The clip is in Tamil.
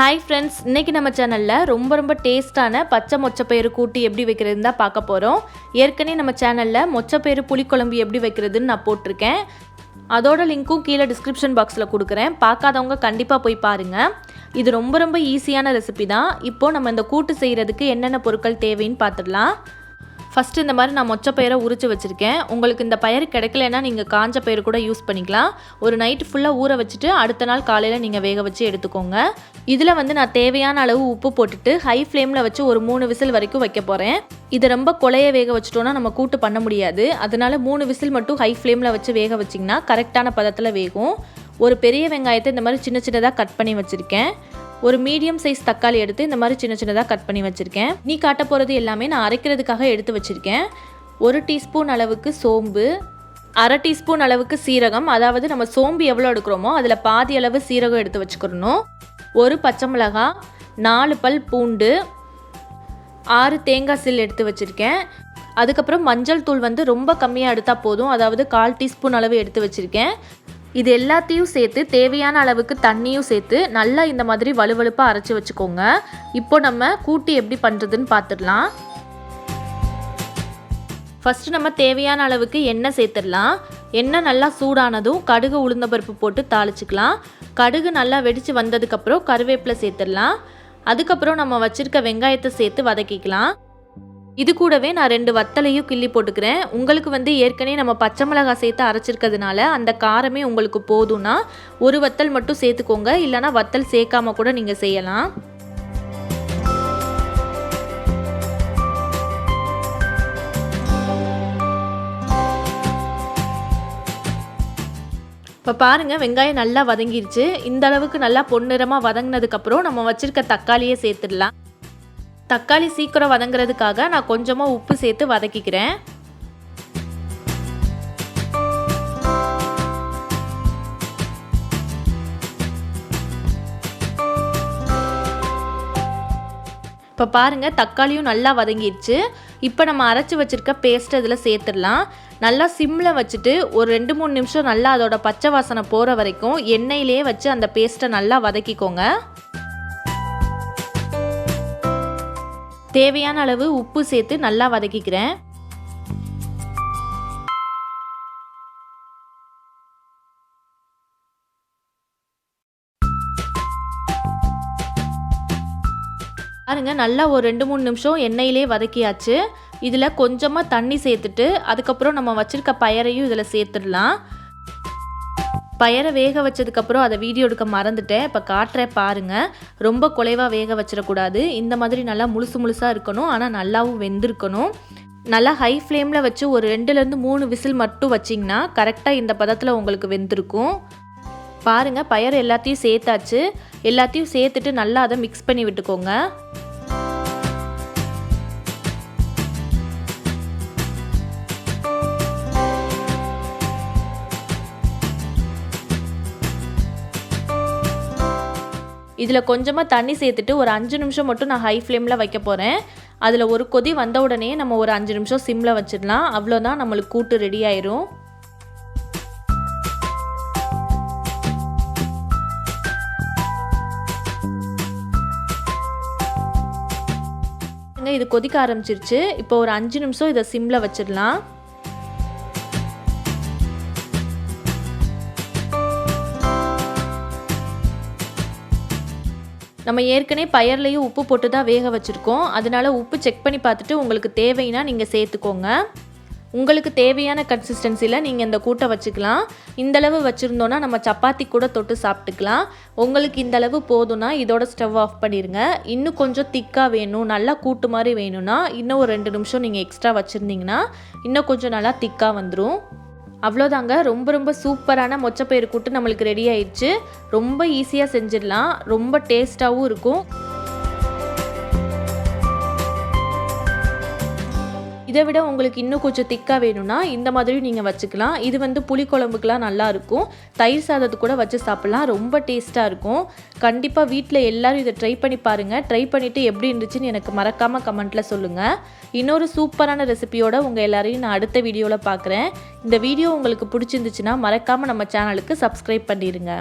ஹாய் ஃப்ரெண்ட்ஸ் இன்றைக்கி நம்ம சேனலில் ரொம்ப ரொம்ப டேஸ்ட்டான பச்சை மொச்சப்பயிறு கூட்டு எப்படி வைக்கிறதுன்னு தான் பார்க்க போகிறோம் ஏற்கனவே நம்ம சேனலில் மொச்சப்பயிறு புளிக்குழம்பு எப்படி வைக்கிறதுன்னு நான் போட்டிருக்கேன். அதோட லிங்க்கும் கீழே டிஸ்கிரிப்ஷன் பாக்ஸில் கொடுக்குறேன். பார்க்காதவங்க கண்டிப்பாக போய் பாருங்கள் இது ரொம்ப ரொம்ப ஈஸியான ரெசிபி தான். இப்போது நம்ம இந்த கூட்டு செய்கிறதுக்கு என்னென்ன பொருட்கள் தேவைன்னு பார்த்துடலாம். ஃபஸ்ட்டு இந்த மாதிரி நான் மொச்ச பயிரை உரிச்சு வச்சுருக்கேன். உங்களுக்கு இந்த பயிர் கிடைக்கலன்னா நீங்கள் காஞ்ச பயிர் கூட யூஸ் பண்ணிக்கலாம். ஒரு நைட்டு ஃபுல்லாக ஊற வச்சுட்டு அடுத்த நாள் காலையில் நீங்கள் வேக வச்சு எடுத்துக்கோங்க. இதில் வந்து நான் தேவையான அளவு உப்பு போட்டுட்டு ஹை ஃப்ளேமில் வச்சு ஒரு மூணு விசில் வரைக்கும் வைக்க போகிறேன் இது ரொம்ப கொலைய வேக வச்சிட்டோன்னா நம்ம கூட்டு பண்ண முடியாது. அதனால மூணு விசில் மட்டும் ஹை ஃப்ளேமில் வச்சு வேக வச்சிங்கன்னா கரெக்டான பதத்தில் வேகும். ஒரு பெரிய வெங்காயத்தை இந்த மாதிரி சின்ன சின்னதாக கட் பண்ணி வச்சுருக்கேன். ஒரு மீடியம் சைஸ் தக்காளி எடுத்து இந்த மாதிரி சின்ன சின்னதாக கட் பண்ணி வச்சுருக்கேன். நீ காட்ட போகிறது எல்லாமே நான் அரைக்கிறதுக்காக எடுத்து வச்சுருக்கேன். ஒரு டீஸ்பூன் அளவுக்கு சோம்பு அரை டீஸ்பூன் அளவுக்கு சீரகம் அதாவது நம்ம சோம்பு எவ்வளோ எடுக்கிறோமோ அதில் பாதி அளவு சீரகம் எடுத்து வச்சுக்கிறணும் ஒரு பச்சை மிளகாய் நாலு பல் பூண்டு ஆறு தேங்காய் சில் எடுத்து வச்சுருக்கேன். அதுக்கப்புறம் மஞ்சள் தூள் வந்து ரொம்ப கம்மியாக எடுத்தால் போதும். அதாவது கால் டீஸ்பூன் அளவு எடுத்து வச்சுருக்கேன். இது எல்லாத்தையும் சேர்த்து தேவையான அளவுக்கு தண்ணியும் சேர்த்து நல்லா இந்த மாதிரி வலுவலுப்பாக அரைச்சி வச்சுக்கோங்க. இப்போ நம்ம கூட்டி எப்படி பண்ணுறதுன்னு பார்த்துடலாம் ஃபஸ்ட்டு நம்ம தேவையான அளவுக்கு எண்ணெய் சேர்த்துடலாம். எண்ணெய் நல்லா சூடானதும் கடுகு உளுந்த பருப்பு போட்டு தாளிச்சுக்கலாம். கடுகு நல்லா வெடித்து வந்ததுக்கப்புறம் கருவேப்பிலை சேர்த்துடலாம். அதுக்கப்புறம் நம்ம வச்சுருக்க வெங்காயத்தை சேர்த்து வதக்கிக்கலாம். இது கூடவே நான் ரெண்டு வத்தலையும் கிள்ளி போட்டுக்கிறேன். உங்களுக்கு வந்து ஏற்கனவே நம்ம பச்சை மிளகாய் சேர்த்து அரைச்சிருக்கிறதுனால அந்த காரமே உங்களுக்கு போதும்னா ஒரு வத்தல் மட்டும் சேர்த்துக்கோங்க. இல்லைனா வத்தல் சேர்க்காம கூட நீங்கள் செய்யலாம். இப்போ பாருங்கள் வெங்காயம் நல்லா வதங்கிருச்சு. இந்த அளவுக்கு நல்லா பொன்னிறமாக வதங்கினதுக்கப்புறம் நம்ம வச்சுருக்க தக்காளியே சேர்த்துடலாம். தக்காளி சீக்கிரம் வதங்குறதுக்காக நான் கொஞ்சமாக உப்பு சேர்த்து வதக்கிக்கிறேன். இப்போ பாருங்கள் தக்காளியும் நல்லா வதங்கிடுச்சு இப்போ நம்ம அரைச்சி வச்சுருக்க பேஸ்ட் இதில் சேர்த்துடலாம். நல்லா சிம்மில் வச்சுட்டு ஒரு ரெண்டு மூணு நிமிஷம் நல்லா அதோட பச்சை வாசனை போகிற வரைக்கும் எண்ணெயிலே வச்சு அந்த பேஸ்ட்டை நல்லா வதக்கிக்கோங்க. தேவையான அளவு உப்பு சேர்த்து நல்லா வதக்கிக்கிறேன். பாருங்க நல்லா ஒரு ரெண்டு மூணு நிமிஷம் எண்ணெயிலே வதக்கியாச்சு. இதில் கொஞ்சமாக தண்ணி சேர்த்துட்டு அதுக்கப்புறம் நம்ம வச்சுருக்க பயரையும் இதில் சேர்த்துடலாம். பயரை வேக வச்சதுக்கப்புறம் அதை வீடியோ எடுக்க மறந்துட்டேன். இப்போ காட்டுறேன் பாருங்கள் ரொம்ப குலைவாக வேக வச்சிடக்கூடாது. இந்த மாதிரி நல்லா முழுசு முழுசாக இருக்கணும். ஆனால் நல்லாவும் வெந்திருக்கணும். நல்லா ஹை ஃப்ளேமில் வச்சு ஒரு ரெண்டுலேருந்து மூணு விசில் மட்டும் வச்சிங்கன்னா கரெக்டாக இந்த பதத்தில் உங்களுக்கு வெந்திருக்கும். பாருங்கள் பயர் எல்லாத்தையும் சேர்த்தாச்சு. எல்லாத்தையும் சேர்த்துட்டு நல்லா அதை மிக்ஸ் பண்ணி விட்டுக்கோங்க. இதில் கொஞ்சமாக தண்ணி சேர்த்துட்டு ஒரு அஞ்சு நிமிஷம் மட்டும் நான் ஹை ஃப்ளேமில் வைக்க போகிறேன் அதில் ஒரு கொதி வந்த உடனே நம்ம ஒரு அஞ்சு நிமிஷம் சிம்மில் வச்சிடலாம். அவ்வளோதான் நம்மளுக்கு கூட்டு ரெடி ஆயிரும். இது கொதிக்க ஆரம்பிச்சிருச்சு. இப்போ ஒரு அஞ்சு நிமிஷம் இதை சிம்மில் வச்சிடலாம். நம்ம ஏற்கனவே பயர்லேயும் உப்பு போட்டு தான் வேக வச்சுருக்கோம். அதனால உப்பு செக் பண்ணி பார்த்துட்டு உங்களுக்கு தேவைன்னா நீங்கள் சேர்த்துக்கோங்க. உங்களுக்கு தேவையான கன்சிஸ்டன்சியில் நீங்கள் இந்த கூட்டை வச்சுக்கலாம். இந்தளவு வச்சுருந்தோன்னா நம்ம சப்பாத்தி கூட தொட்டு சாப்பிட்டுக்கலாம். உங்களுக்கு இந்தளவு போதும்னா இதோட ஸ்டவ் ஆஃப் பண்ணிடுங்க இன்னும் கொஞ்சம் திக்காக வேணும் நல்லா கூட்டு மாதிரி வேணும்னா இன்னும் ஒரு ரெண்டு நிமிஷம் நீங்கள் எக்ஸ்ட்ரா வச்சுருந்தீங்கன்னா இன்னும் கொஞ்சம் நல்லா திக்காக வந்துடும் அவ்வளோதாங்க ரொம்ப ரொம்ப சூப்பரான மொச்சப்பயிறு கூட்டு நம்மளுக்கு ரெடி ஆயிடுச்சு. ரொம்ப ஈஸியாக செஞ்சிடலாம். ரொம்ப டேஸ்ட்டாகவும் இருக்கும். இதை விட உங்களுக்கு இன்னும் கொஞ்சம் திக்காக வேணும்னா இந்த மாதிரி நீங்கள் வச்சுக்கலாம். இது வந்து புளிக்குழம்புக்கெலாம் நல்லாயிருக்கும் தயிர் சாதத்துக்கு கூட வச்சு சாப்பிட்லாம். ரொம்ப டேஸ்ட்டாக இருக்கும். கண்டிப்பாக வீட்டில் எல்லோரும் இதை ட்ரை பண்ணி பாருங்கள் ட்ரை பண்ணிவிட்டு எப்படி இருந்துச்சுன்னு எனக்கு மறக்காமல் கமெண்ட்டில் சொல்லுங்கள் இன்னொரு சூப்பரான ரெசிபியோட உங்கள் எல்லாரையும் நான் அடுத்த வீடியோவில் பார்க்குறேன் இந்த வீடியோ உங்களுக்கு பிடிச்சிருந்துச்சுன்னா மறக்காமல் நம்ம சேனலுக்கு சப்ஸ்கிரைப் பண்ணிடுங்க